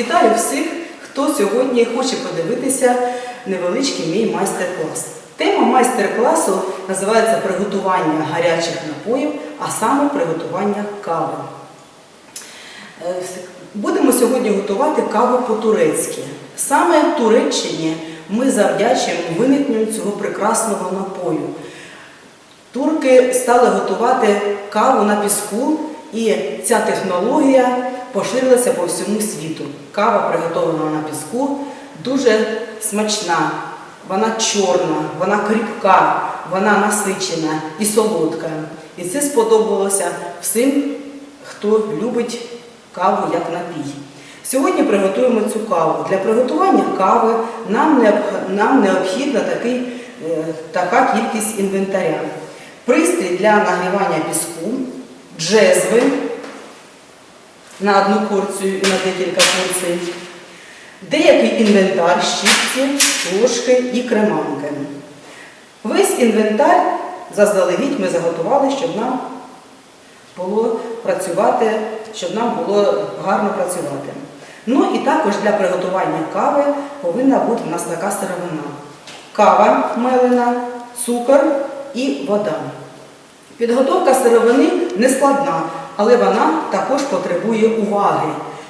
Вітаю всіх, хто сьогодні хоче подивитися невеличкий мій майстер-клас. Тема майстер-класу називається приготування гарячих напоїв, а саме приготування кави. Е, Будемо сьогодні готувати каву по-турецьки. Саме Туреччині ми завдячуємо виникненню цього прекрасного напою. Турки стали готувати каву на піску, і ця технологія поширилася по всьому світу. Кава, приготовлена на піску, дуже смачна, вона чорна, вона кріпка, вона насичена і солодка. І це сподобалося всім, хто любить каву як напій. Сьогодні приготуємо цю каву. Для приготування кави нам необхідна такий, е, така кількість інвентаря. Пристрій для нагрівання піску, джезви на одну порцію і на декілька порцій, деякий інвентар, щітки, ложки і креманки. Весь інвентар заздалегідь ми заготували, щоб нам було працювати, щоб нам було гарно працювати. Ну і також для приготування кави повинна бути в нас така сировина. Кава мелена, цукор і вода. Підготовка сировини не складна, але вона також потребує уваги,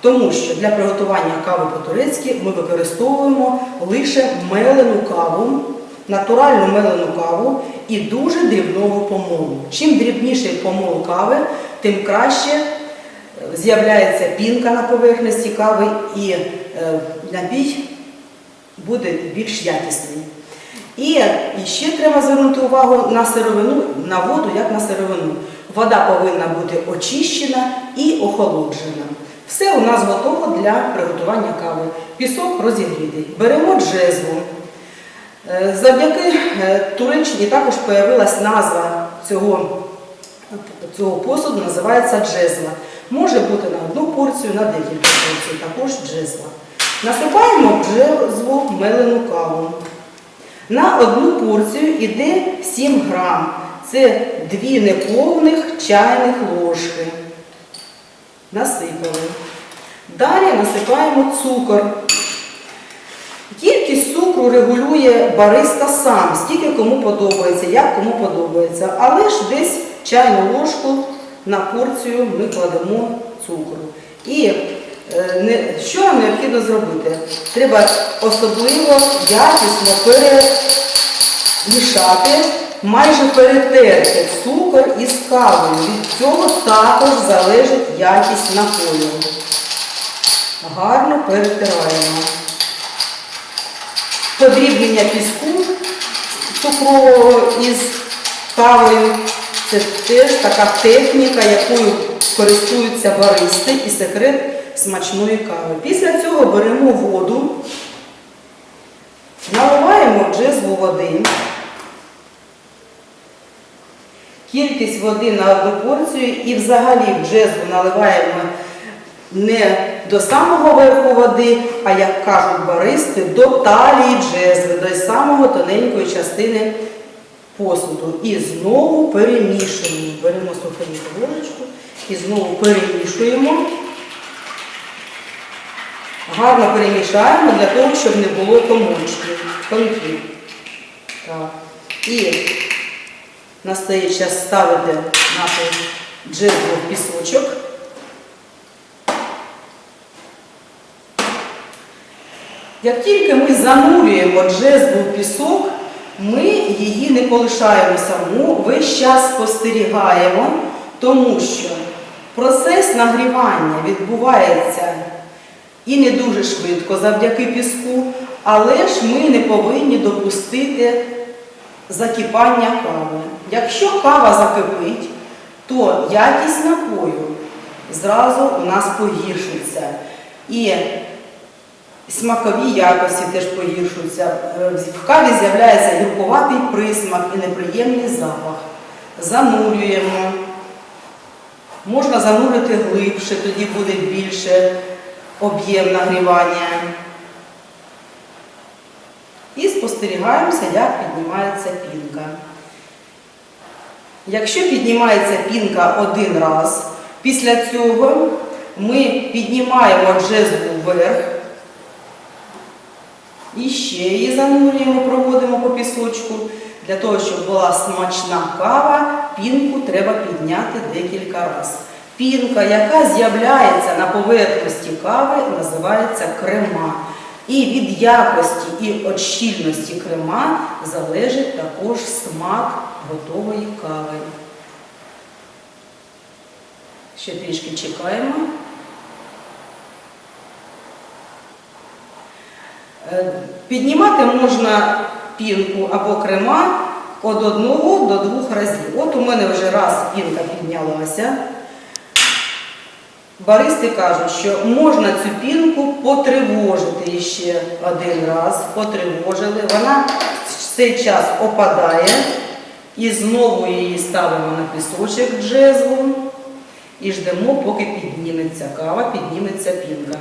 тому що для приготування кави по-турецьки ми використовуємо лише мелену каву, натуральну мелену каву і дуже дрібного помолу. Чим дрібніший помол кави, тим краще е, з'являється пінка на поверхності кави і е, напій буде більш якісний. І, ще треба звернути увагу на сировину, на воду, як на сировину. Вода повинна бути очищена і охолоджена. Все у нас готово для приготування кави. Пісок розігрітий. Беремо джезву. Е, Завдяки е, Туреччині також появилась назва цього, цього посуду, називається джезва. Може бути на одну порцію, на декілька порцій, також джезва. Насипаємо в джезву мелену каву. На одну порцію йде 7 грам. Це дві неповних чайних ложки. Насипали. Далі насипаємо цукор. Кількість цукру регулює бариста сам, скільки кому подобається, як кому подобається. Але ж десь чайну ложку на порцію ми кладемо цукру. І що нам необхідно зробити? Треба особливо якісно перемішати, майже перетерти цукор із кавою. Від цього також залежить якість напою. Гарно перетираємо. Подрібнення піску цукрового із кавою. Це теж така техніка, якою користуються баристи і секрет смачної кави. Після цього беремо воду, наливаємо в джезву води. Кількість води на одну порцію і взагалі в джезву наливаємо не до самого верху води, а як кажуть баристи, до талії джезви, до самого тоненької частини посуду. І знову перемішуємо. Беремо ложечку і знову перемішуємо. Гарно перемішаємо для того, щоб не було комочків, комків. Так. І настає час ставити нашу джезву в пісочок. Як тільки ми занурюємо джезву в пісок, ми її не полишаємо саму, весь час спостерігаємо, тому що процес нагрівання відбувається і не дуже швидко завдяки піску, але ж ми не повинні допустити закипання кави. Якщо кава закипить, то якість напою зразу у нас погіршиться. І смакові якості теж погіршуються. В каві з'являється гіркуватий присмак і неприємний запах. Занурюємо. Можна занурити глибше, тоді буде більше об'єм нагрівання. І спостерігаємося, як піднімається пінка. Якщо піднімається пінка один раз, після цього ми піднімаємо джезву вверх. І ще її занурюємо, проводимо по пісочку. Для того, щоб була смачна кава, пінку треба підняти декілька разів. Пінка, яка з'являється на поверхності кави, називається крема. І від якості і від щільності крема залежить також смак готової кави. Ще трішки чекаємо. Е, Піднімати можна пінку або крема від одного до двох разів. От у мене вже раз пінка піднялася. Баристи кажуть, що можна цю пінку потривожити ще один раз, потривожили. Вона в цей час опадає і знову її ставимо на пісочок джезву і ждемо, поки підніметься кава, підніметься пінка.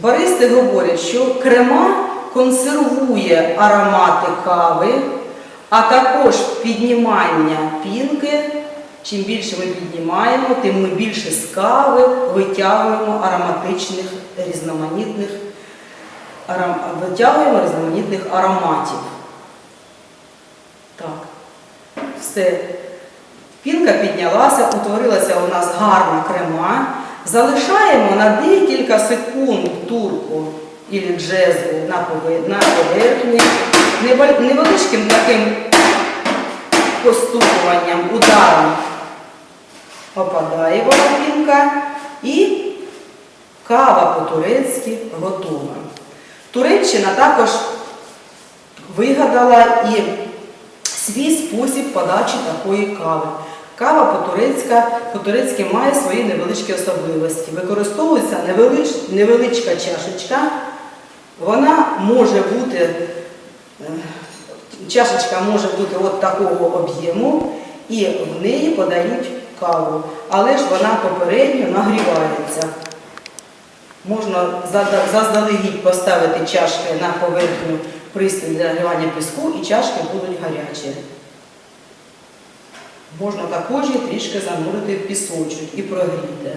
Баристи говорять, що крема консервує аромати кави, а також піднімання пінки. Чим більше ми піднімаємо, тим ми більше з кави витягуємо ароматичних різноманітних, аром- витягуємо різноманітних ароматів. Так, все. Пінка піднялася, утворилася у нас гарна крема. Залишаємо на декілька секунд турку і джезву на пове- на поверхні. Невеличким таким постукуванням, ударом опадає вона і кава по-турецьки готова. Туреччина також вигадала і свій спосіб подачі такої кави. Кава по-турецька, по-турецьки має свої невеличкі особливості. Використовується невелич, невеличка чашечка. Вона може бути, е, чашечка може бути от такого об'єму, і в неї подають каву. Але ж вона попередньо нагрівається. Можна заздалегідь поставити чашки на поверхню пристрій для нагрівання піску, і чашки будуть гарячі. Можна також трішки занурити в пісочок і прогріти.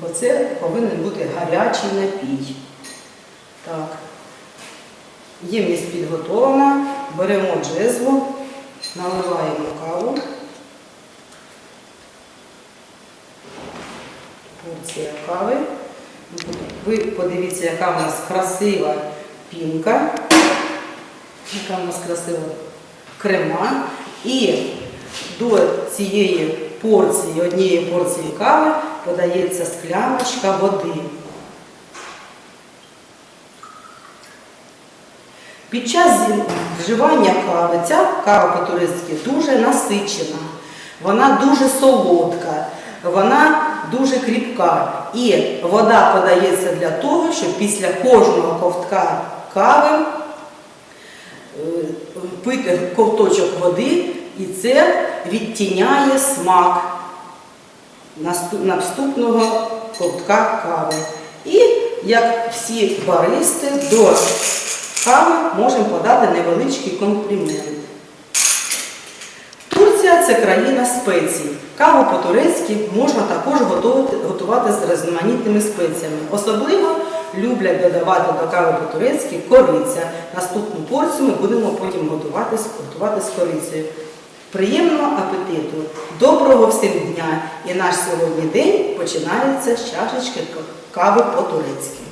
Бо це повинен бути гарячий напій. Так. Ємність підготовлена. Беремо джезву, наливаємо каву. Порція кави. Ви подивіться, яка в нас красива пінка, яка в нас красива крема. І до цієї порції, однієї порції кави подається скляночка води. Під час вживання кави ця кава по-турецьки дуже насичена, вона дуже солодка, вона дуже кріпка. І вода подається для того, щоб після кожного ковтка кави е, пити ковточок води, і це відтіняє смак наступ- наступного ковтка кави. І як всі баристи до кави можемо подати невеличкий комплімент. Турція це країна спецій. Каву по-турецьки можна також готувати, з різноманітними спеціями. Особливо люблять додавати до кави по-турецьки кориця. Наступну порцію ми будемо потім готувати, готувати з корицею. Приємного апетиту, доброго всім дня! І наш сьогодні день починається з чашечки кави по-турецьки.